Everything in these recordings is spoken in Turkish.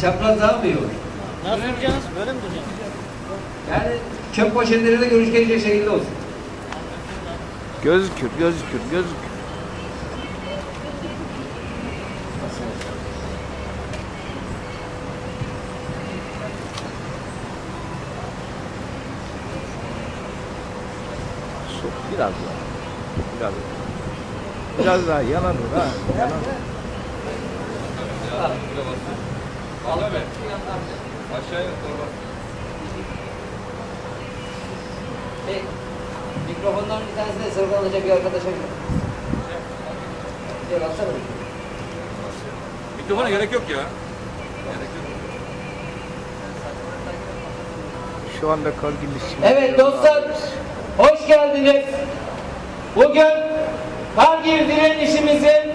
Çapraz daha mı iyi olur? Nasıl duracaksınız? Böyle mi duracaksınız? Yani çöp poşetleri de görüş gelecek şekilde olsun. Gözükür, gözükür, gözükür. Sok biraz daha. Biraz daha. Biraz daha yalan dur ha. Yalan. Hey, mikrofondan bir tanesine sırlanacak bir arkadaşa bir. Gel atsana. Mikrofona gerek yok ya. Şu anda Kargil Evet dostlar, hoş geldiniz. Bugün Kargil direnişimizin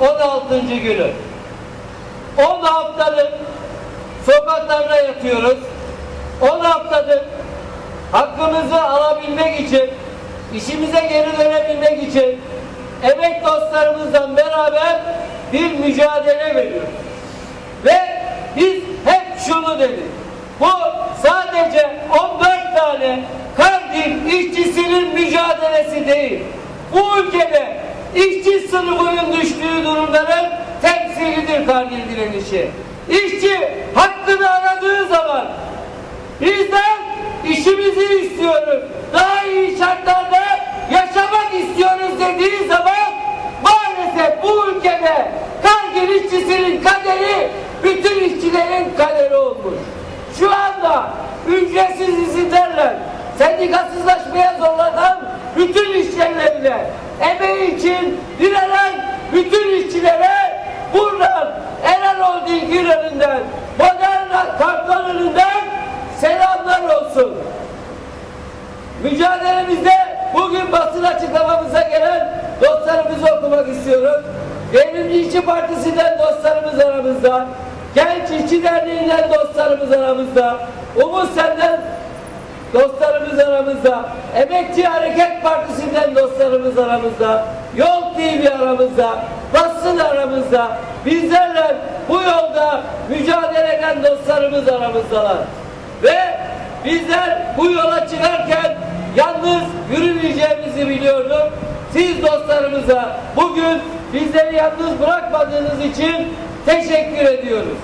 916. günü. 10 haftadır sokaklarda yatıyoruz. 10 haftadır hakkımızı alabilmek için, işimize geri dönebilmek için emek dostlarımızla beraber bir mücadele veriyoruz. Ve biz hep şunu dedik. Bu sadece 14 tane Kardil işçisinin mücadelesi değil. Bu ülkede işçi sınıfının düştüğü durumların temsilidir Kardil direnişi. İşçi hakkını aradığı zaman bizden işimizi istiyoruz. Daha iyi şartlarda yaşamak istiyoruz dediği zaman maalesef bu ülkede Kargil işçisinin kaderi bütün işçilerin kaderi olmuş. Şu anda ücretsiz izinlerle sendikasızlaşmaya zorlanan bütün işyerlerine emeği için direnen bütün işçilere buradan Eren Holding'in önünden Moderna kartlar selamlar olsun. Mücadelemizde bugün basın açıklamamıza gelen dostlarımızı okumak istiyorum. Devrimci İşçi Partisi'nden dostlarımız aramızda, Genç İşçi Derneği'nden dostlarımız aramızda, Umut Sen'den dostlarımız aramızda, Emekçi Hareket Partisi'nden dostlarımız aramızda, Yol TV aramızda, basın aramızda, bizlerle bu yolda mücadele eden dostlarımız aramızdalar. Ve bizler bu yola çıkarken yalnız yürümeyeceğimizi biliyorduk. Siz dostlarımıza bugün bizleri yalnız bırakmadığınız için teşekkür ediyoruz.